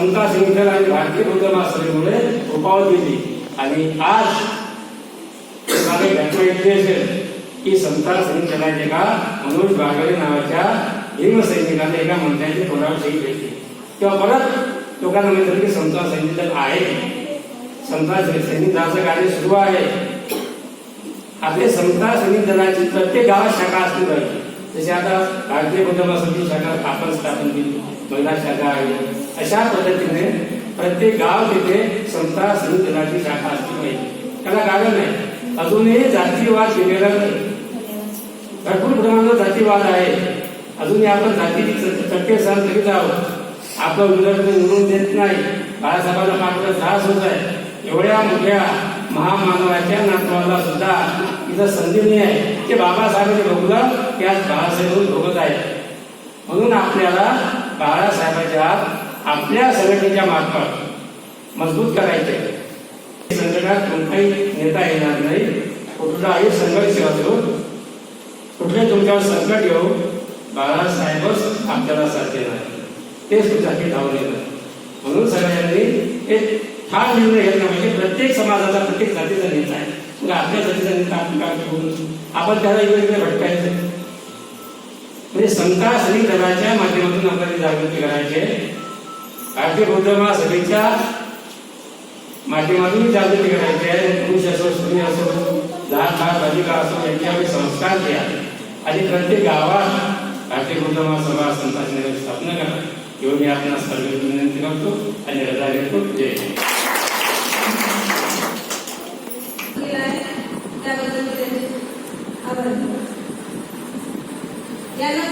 समता सिंगल आणि भारतीय बौद्ध महासभेमुळे उपाव दिली आणि आज तुम्हाला घटना इतकी असेल की समता सैनिकाचे का? मनोज बागडे नावाच्या भीम सैनिकाने एका मंत्र्याची तोंडावर शहीद घेतली. तेव्हा परत लोकांना म्हणतात की समता सैनिक आहे. समता सैनिक कार्य सुरू आहे. आपले समता सैनिक दलाची प्रत्येक गावात शाखा असली पाहिजे. जसे आता भारतीय बौद्ध समिती शाखा आपण स्थापन केली. महिला शाखा आहे. अशा पद्धतीने प्रत्येक गाव तिथे संस्था सैनिक शाखा असली पाहिजे. त्याला कारण नाही. अजूनही जातीवाद केलेला नाही. भरपूर प्रमाणात जातीवाद आहे. अजूनही आपण जातीची चटके सहन करीत आहोत. आपलं विरोध निवडून देत नाही. बाळासाहेबांना मात्र त्रास होत आहे. एवढ्या मोठ्या महामानवाच्या नातवाला सुद्धा इथं संधी नाही आहे. की बाबासाहेबांचे भोगलं की आज बाळासाहेब भोगत आहेत. म्हणून आपल्याला बाळासाहेबाच्या आपल्या संघटनेच्या मार्फत मजबूत करायचे संकटात कोणताही नेता येणार नाही. कुठलाही संघर्ष असो कुठले तुमच्यावर संकट येऊ बाळासाहेबच आपल्याला साथ देणार. तेच तुमच्यासाठी धावून येणार. म्हणून सगळ्यांनी एक ठाम निर्णय घेतला म्हणजे प्रत्येक समाजाचा प्रत्येक जातीचा नेता आहे. मग आपल्या जातीचा नेता आपण काय करू आपण त्याला वेगवेगळे भटकायचं. म्हणजे संता सैनिक दलाच्या माध्यमातून आपल्याला जागृती करायची आहे. भारतीय बौद्ध महासभेच्या माध्यमातून जागृती करायची आहे. पुरुष असो स्त्री असो लहान लहान बालिका असो यांच्यावर संस्कार द्या आणि प्रत्येक गावात भारतीय बौद्ध महासभा संत स्थापना करा. एवढी मी आपल्याला सर्व विनंती करतो आणि रजा घेतो. जय Ya no